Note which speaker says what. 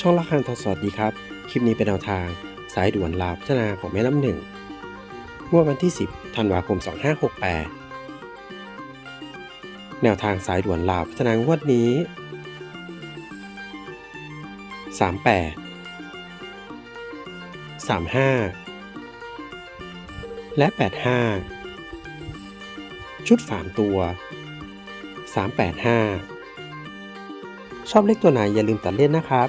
Speaker 1: ช่องละครทอสวัสดีครับ คลิปนี้เป็นแนวทางสายด่วนลาวพัฒนาของแม่น้ำหนึ่งงวดวันที่ 10 ธันวาคม 2568 แนวทางสายด่วนลาวพัฒนางวดนี้ 38 35 และ 85 ชุด 3 ตัว 385 ชอบเลขตัวไหนอย่าลืมตัดเล่นนะครับ